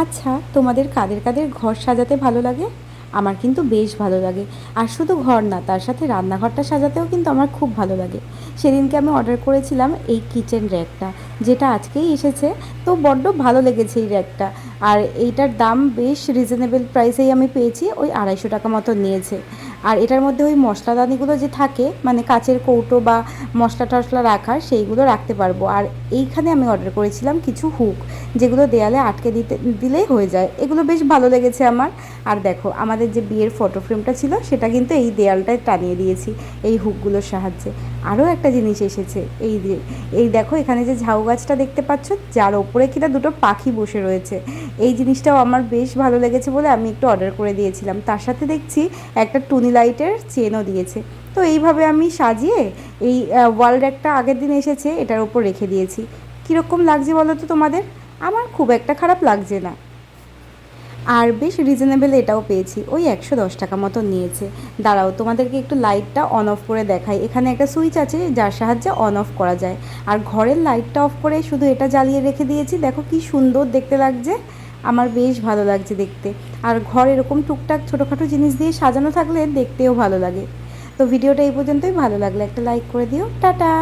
আচ্ছা তোমাদের কাদের কাদের ঘর সাজাতে ভালো লাগে? আমার কিন্তু বেশ ভালো লাগে। আর শুধু ঘর না, তার সাথে রান্নাঘরটা সাজাতেও কিন্তু আমার খুব ভালো লাগে। সেদিনকে আমি অর্ডার করেছিলাম এই কিচেন র্যাকটা যেটা আজকেই এসেছে। তো বড্ড ভালো লেগেছে এই র্যাকটা আর এইটার দাম বেশ রিজনেবল প্রাইসেই আমি পেয়েছি, ওই আড়াইশো টাকা মতো নিয়েছে। আর এটার মধ্যে ওই মশলাদানিগুলো যে থাকে মানে কাচের কৌটো বা মশলা টশলা রাখার, সেইগুলো রাখতে পারব। আর এইখানে আমি অর্ডার করেছিলাম কিছু হুক, যেগুলো দেয়ালে আটকে দিতে, দিলেই হয়ে যায়। এগুলো বেশ ভালো লেগেছে আমার। আর দেখো, আমাদের যে বিয়ের ফটো ফ্রেমটা ছিল, সেটা কিন্তু এই দেয়ালটায় টানিয়ে দিয়েছি, এই হুকগুলোর সাহায্যে। আরও একটা জিনিস এসেছে, এই দিয়ে এই দেখো, এখানে যে ঝাউ গাছটা দেখতে পাচ্ছ, যার ওপরে কিনা দুটো পাখি বসে রয়েছে। এই জিনিসটাও আমার বেশ ভালো লেগেছে বলে আমি একটু অর্ডার করে দিয়েছিলাম। তার সাথে দেখছি একটা টুনি লাইটের চেনও দিয়েছে। তো এইভাবে আমি সাজিয়ে এই ওয়াল র্যাকটা আগের দিন এসেছে, এটার ওপর রেখে দিয়েছি। কীরকম লাগছে বলো তো তোমাদের? আমার খুব একটা খারাপ লাগছে না। আর বেশ রিজনেবল এটাও পেয়েছি। ওই একশো দশ টাকা মতো নিয়েছে। দাঁড়াও, তোমাদেরকে একটু লাইটটা অন অফ করে দেখাই। এখানে একটা সুইচ আছে, যার সাহায্যে অন অফ করা যায়। আর ঘরের লাইটটা অফ করে শুধু এটা জ্বালিয়ে রেখে দিয়েছি। দেখো কি সুন্দর দেখতে লাগছে। আমার বেশ ভালো লাগছে দেখতে। আর ঘর এরকম টুকটাক ছোটোখাটো জিনিস দিয়ে সাজানো থাকলে দেখতেও ভালো লাগে। তো ভিডিওটা এই পর্যন্তই, ভালো লাগলে একটা লাইক করে দিও। টাটা!